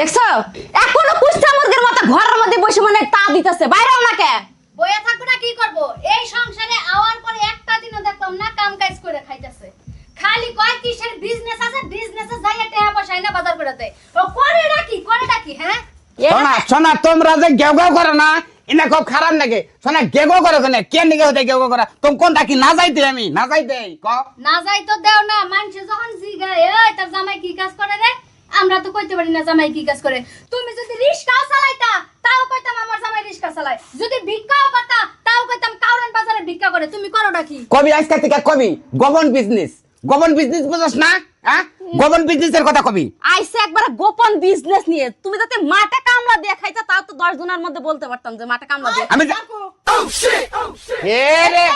দেখছ? এখনও কুষ্টা মুরগির মতো ঘরের মধ্যে বসে মানে তা দিতেছে। বাইরেও না কে? বইয়া থাকব না কি করব? এই সংসারে আওয়ার পরে একটা দিনও দেখলাম না কাম কাজ করে খাইতেছে। খালি কয় কিসের বিজনেস আছে? বিজনেসে যাইয়া টাকা পয়সা না বাজার করে দেয় ও করে নাকি করে নাকি হ্যাঁ? শোনা শোনা তোমরা যে গেও গেও করো না এনে খুব খারাপ লাগে। শোনা গেগো করো কেন? কে নিগে হতে গেগো করা? তুমি কোনটা কি না যাইতে আমি না যাইতে ক? না যাই তো দেও না মানুষে যখন জিগা এই তার জামাই কি কাজ করে রে? আমরা তো কইতে পারি না জামাই কি কাজ করে। তুমি যদি রিস্কাও চালাইতা তাও কইতাম আমার জামাই রিস্কা চালায়। যদি ভিক্ষাও করতা তাও কইতাম কাউরান বাজারে ভিক্ষা করে। তুমি করোটা কি? কবি আজকে থেকে কবি গোপন বিজনেস গোপন বিজনেস বুঝছ না হ্যাঁ? গোপন বিজনেসের কথা কবি। আইসে একবার গোপন বিজনেস নিয়ে। তুমি যাতে মাঠে কামলা দিয়ে খাইতা তাও তো দশ জনের মধ্যে বলতে পারতাম যে মাঠে কামলা দিয়ে। আমি এ রে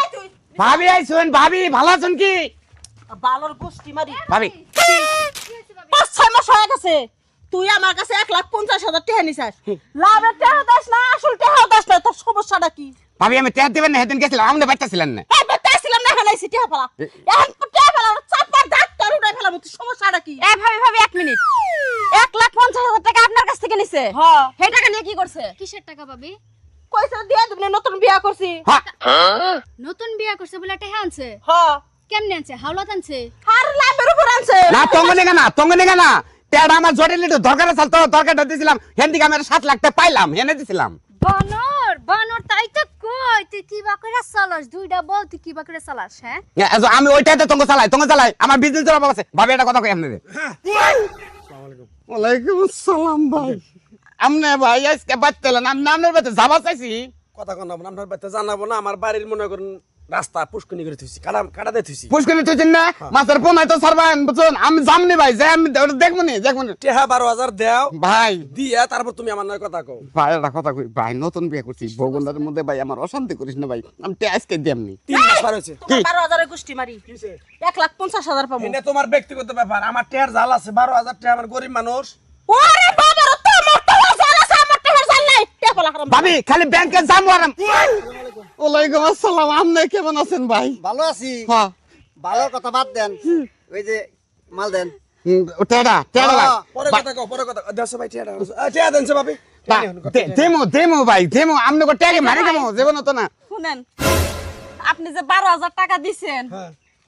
ভাবি আইছুন ভাবি ভালো আছেন কি? বালর গোষ্ঠী মারি। ভাবি। মাস হয়ে গেছে তুই আমার কাছে এক লাখ পঞ্চাশ হাজার টাকা নিছিস। লাভের টাকা দাস না আসল টাকা দাস না তোর সমস্যাটা কি? ভাবি আমি টের দিবেন না সেদিন গেছিলাম আপনি বাচ্চা ছিলেন না। হ্যাঁ না হেলাইছি টাকা ফেলা এখন টাকা চাপার ফেলাম তোর সমস্যাটা কি? এ ভাবি ভাবি এক মিনিট। এক লাখ পঞ্চাশ হাজার টাকা আপনার কাছ থেকে নিছে? হ্যাঁ সেই টাকা নিয়ে কি করছে? কিসের টাকা পাবি কইছে দিয়ে তুমি নতুন বিয়া করছি। হ্যাঁ। নতুন বিয়া করছে বলে টাকা আনছে? হ্যাঁ। কেমনে আনছে? হাওলাত আনছে? আর লাভের উপর আনছে। না তঙ্গ নিগা না তঙ্গ না টেড়া আমার একটু দরকার আছে তো দরকার দিয়েছিলাম হেন দিকে আমি সাত লাখ টাকা পাইলাম হেনে দিছিলাম। বানর বানর তাই তো কই? তুই কি বা করে চালাস? দুইটা বল তুই কি বা করে চালাস হ্যাঁ? এ, আমি ওইটাতে তঙ্গ চালাই তঙ্গ চালাই। আমার বিজনেস অভাব আছে। ভাবি এটা কথা কই আপনাদের ওয়ালাইকুম আসসালাম ভাই। আমনে ভাই আজকে বাচ্চালেন আমি আপনার বাচ্চা যাবা চাইছি। কথা কোন আপনার জানাব না আমার বাড়ির মনে করেন রাস্তা পুষ্কনি করে থুইছি কাটা কাটা দিয়ে থুইছি। পুষ্করি তুই না? মাছের পোনায় তো সারবেন বুঝছেন? আমি জামনি ভাই যে আমি দেখব নি দেখব নি। টেহা বারো হাজার দেও ভাই। দিয়া তারপর তুমি আমার নয় কথা কও। ভাই একটা কথা কই ভাই নতুন বিয়ে করছি বগুলার মধ্যে ভাই আমার অশান্তি করিস না ভাই। আমি তে আজকে দিয়ামনি তিন মাস পার হয়েছে। বারো হাজারের গোষ্ঠী মারি। এক লাখ পঞ্চাশ হাজার পাবো। এটা তোমার ব্যক্তিগত ব্যাপার আমার টেহার জাল আছে বারো হাজার টাকা আমার গরিব মানুষ। ওরে বাবা রে তোমার টাকা জাল আছে আমার টাকা জাল নাই। ফেলা হারাম। ভাবি খালি ব্যাংকে যাব আর ওয়ালাইকুম আসসালাম। আপনি কেমন আছেন ভাই? ভালো আছি। হ্যাঁ। ভালো কথা বাদ দেন। ওই যে মাল দেন। টেডা টেডা ভাই। পরে কথা কও পরে কথা ভাই টেহা দেনছে ভাবি দেমো দেমো ভাই দেমো। আপনি কো ট্যাগে মারি দেমো জীবন তো না। শুনেন আপনি যে বারো হাজার টাকা দিছেন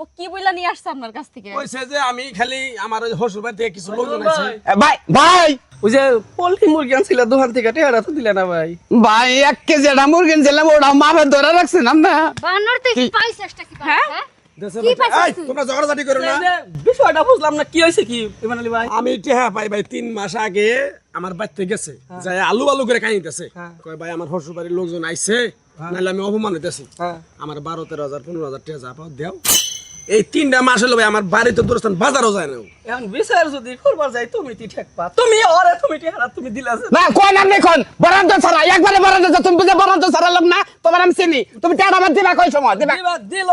ও কি বইলা নিয়ে আসছে আপনার কাছ থেকে? কইছে যে আমি খালি আমার ওই হসুর বাড়ি থেকে কিছু লোকজন আছে ভাই ভাই! ওই যে পোল্ট্রি মুরগি আনছিল দোকান থেকে টেহারা তো দিলে না ভাই। ভাই এক কেজি মুরগি ওটা মাপে ধরে রাখছেন না বানর তুই কি? হ্যাঁ? ভাই- পাইছিস এই, তুই? তোমরা ঝগড়াঝাটি করো না। এই যে বিষয়টা বুঝলাম না কি হয়েছে কি ইমান ভাই? আমি টেহা পাই ভাই তিন মাস আগে আমার বাড়িতে গেছে যাই আলু আলু করে কাহিতেছে কয় ভাই আমার হসুর বাড়ির লোকজন আইছে নাহলে আমি অপমান হইতেছি। হ্যাঁ। আমার বারো তেরো হাজার পনেরো হাজার টাকা যা পাও দেও। এই তিনটা মাস হলো ভাই আমার বাড়িতে দূরস্থান বাজারও যায় না। এখন বিচার যদি করবার যাই তুমি তি ঠেক পা তুমি ওরে তুমি টেহারা তুমি দিলা। না কোন নাম দেখুন বরাদ্দ ছাড়া একবারে ছাড়া, তুমি বুঝে বরাদ্দ ছাড়া লোক না তোমার আমি চিনি। তুমি টেডা আমার দিবা কই সময়? দিবা। দিবা দিল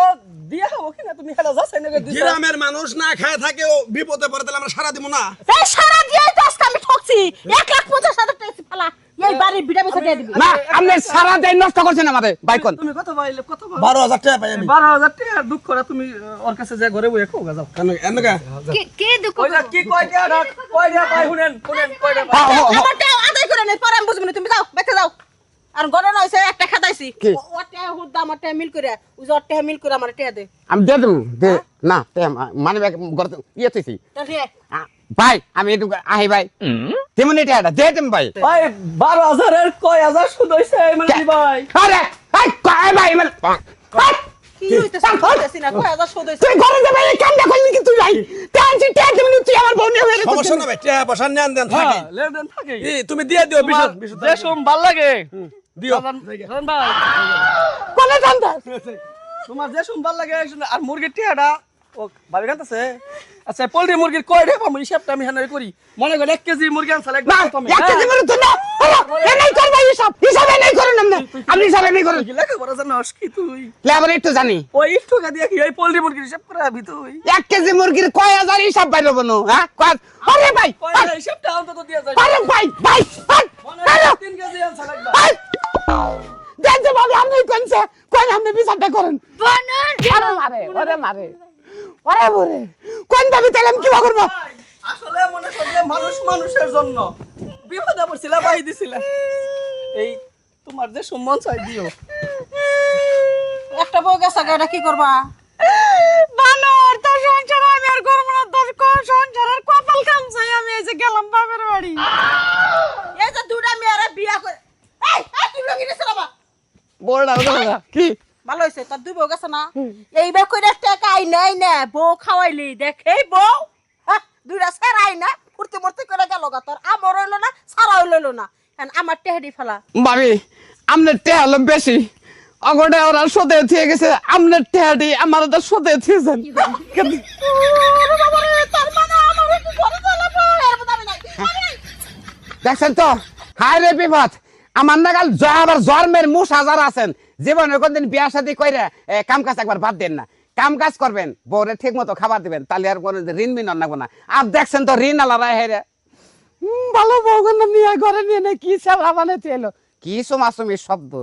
দিয়া হব কিনা তুমি হেলা যাচ্ছে দিছো। গ্রামের মানুষ না খায় থাকে ও বিপদে পড়ে তাহলে আমরা সারা দিব না। এই সারা দিয়ে তো আজকে আমি ঠকছি। এক লাখ পঞ্চাশ হাজার টাকা ফেলা। এই বাড়ির বিটা বেচা দিয়ে দিবি। না আপনি সারা দিন নষ্ট করছেন আমাদের ভাই তুমি কত পাইলে কত পাইলে বারো হাজার টাকা পাই আমি। বারো হাজার টাকা দুঃখ করে তুমি ওর কাছে যে ঘরে বইয়ে যাও। কেন কে কে দুঃখ টাকা টাকা পাই টাকা পাই? হ্যাঁ, হ্যাঁ, হ্যাঁ। আমার টাকা আদায় করে নেই পরে আমি বুঝব না। তুমি যাও বেঁচে যাও। আর গণনা হয়েছে একটা খাতাইছি? ওর টাকা আমার টাকা মিল করে। ওই যে টাকা মিল করে আমার টাকা দে। আমি দিয়ে দেবো দে। না মানে গড়তে ইয়ে তুইছি। তা ঠিক আ, ভাই আমি একটু আহি ভাই। তেমন এটা এটা দিয়ে দেন ভাই। ভাই বারো হাজারের কয় হাজার শুধু হয়েছে ইমান আলী ভাই? আরে এই কয় ভাই মানে কয়? ভাই? মানে হ্যাঁ তুমি দিয়ে দিও ভালো লাগে? দিও। জান ভাই। কোনে জানতা তোমার যে সোম ভালো লাগে আর মুরগির টিয়াটা ও ভাবি কান্তাছে আচ্ছা পোল্ট্রি মুরগির কয় রে পাবো হিসাবটা আমি করি। মনে এক কেজি মুরগি তো না। হিসাব। হিসাব নাই করুন আপনি। আপনি হিসাব নাই করুন। লেখা করা জানোস কি তুই? লেবার একটু জানি। ওই একটু দিয়ে কি এই পোল্ট্রি মুরগির হিসাব করে আবি তুই? এক কেজি মুরগির কয় হাজার হিসাব বাইরে বনো হ্যাঁ? কয় আরে ভাই কয় আরে, হিসাবটা অন্তত দিয়ে যায় আরে ভাই ভাই আরে, আরে, হয় তিন কেজি আনসাল একবার আরে। দেখতে পাবি আপনি কোনছে কোন আপনি বিচারটা করেন। বানর আরে মারে ওরে মারে। ওরে বরে কোন দাবি তাহলে আমি কি করব? আসলে মনে করলে মানুষ মানুষের জন্য। বিপদে পড়ছিলাম বাই দিছিলাম এই তোমার যে সম্মান চাই দিও। একটা বউ গেছে গা, এটা কি করবা? বানর তোর সংসার আমি আর করব না তোর ক- সংসারের কপাল খামছাই আমি এই যে গেলাম বাপের বাড়ি। এই যে দুটা মেয়েরা বিয়া করে এই এই তুই লগি নিছ না বড়টা বড়টা কি? ভালো হয়েছে তোর দুই বউ গেছে না? এইবার কইরা টাকা আই নাই না বউ খাওয়াইলি দেখেই বউ হ্যাঁ, দুইটা সেরাই না ফুর্তি মূর্তি করে গেল গা তোর আমর হইল না সারাও লইলো না। এখন আমার টেহারি ফেলা। ভাবি আমনের টেহা হলো বেশি। অগটে ওরা সোদে থিয়ে গেছে আমনের টেহাটি আমার তো সোদে থিয়েছেন বাবা মানে করে। দেখছেন তো? হাই রে বিপদ। আমার নাগাল আবার জন্মের মুস হাজার আছেন। জীবনে কোনদিন বিয়া সাথে কইরা এ, কাম কাজ একবার বাদ দেন না। কাম কাজ করবেন বউরে ঠিক মতো খাবার দিবেন তাহলে আর কোনো ঋণ মিন নাগবো না। আর দেখছেন তো ঋণ আলাদা হেরে। ভালো বউ নিয়ে ঘরে নিয়ে নে কি সেবা বানাতে এলো কি সুমাসুমি শব্দ।